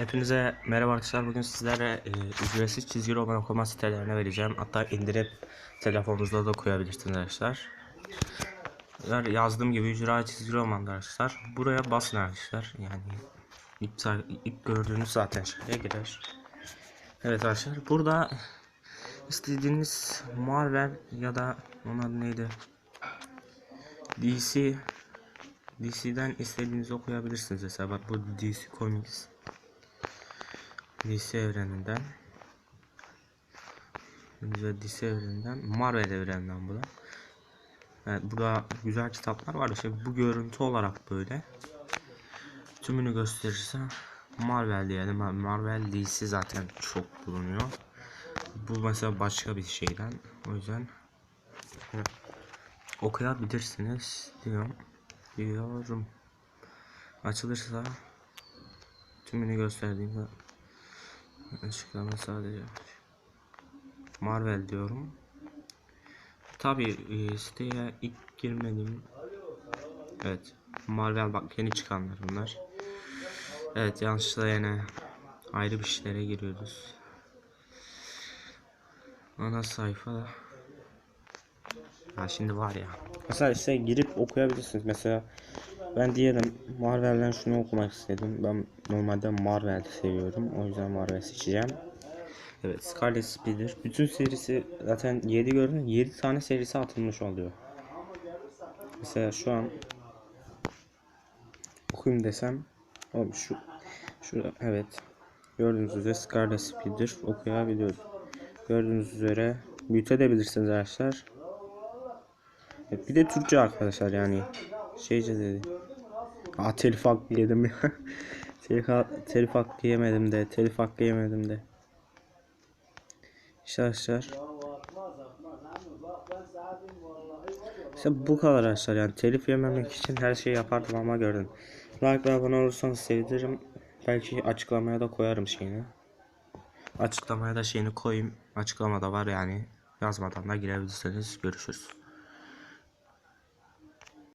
Hepinize merhaba arkadaşlar. Bugün sizlere e, ücretsiz çizgi roman okuma sitelerine vereceğim. Hatta indirip telefonunuzda da koyabilirsiniz arkadaşlar. Eğer yazdığım gibi ücra çizgi roman arkadaşlar. Buraya basın arkadaşlar. Yani ilk, ilk gördüğünüz zaten şeye girer. Evet arkadaşlar. Burada istediğiniz Marvel ya da onun neydi? DC DC'den istediğinizi okuyabilirsiniz mesela bak bu DC Comics DC evreninden Bize DC evreninden Marvel evreninden bu da. Evet burada güzel kitaplar var işte bu görüntü olarak böyle. Tümünü gösterirse Marvel diyelim. Marvel DC zaten çok bulunuyor. Bu mesela başka bir şeyden. O yüzden okuyabilirsiniz diyorum diyorum. Açılırsa tümünü gösterdiğimde açıklama sadece. Marvel diyorum. Tabi e, siteye ilk girmedim. Evet Marvel bak yeni çıkanlar bunlar. Evet yanlışlıkla yine ayrı bir şeylere giriyoruz. Ana sayfa. Ya şimdi var ya. Mesela işte girip okuyabilirsiniz. Mesela ben diyelim Marvel'den şunu okumak istedim. Ben normalde Marvel seviyorum. O yüzden Marvel seçeceğim. Evet Scarlet Spider. Bütün serisi zaten 7 gördüm. 7 tane serisi atılmış oluyor. Mesela şu an okuyayım desem. Oğlum şu şu evet. Gördüğünüz üzere Scarlet Spider okuyabiliyorum. Gördüğünüz üzere büyütebilirsiniz arkadaşlar. Evet, bir de Türkçe arkadaşlar yani şeyce dedi. Aa telif hakkı yedim ya. telif, telif hakkı yemedim de. Telif hakkı yemedim de. İşte arkadaşlar. İşte bu kadar arkadaşlar yani telif yememek için her şeyi yapardım ama gördüm. Like ve abone olursanız sevinirim. Belki açıklamaya da koyarım şeyini. Açıklamaya da şeyini koyayım. Açıklamada var yani. Yazmadan da girebilirsiniz. Görüşürüz.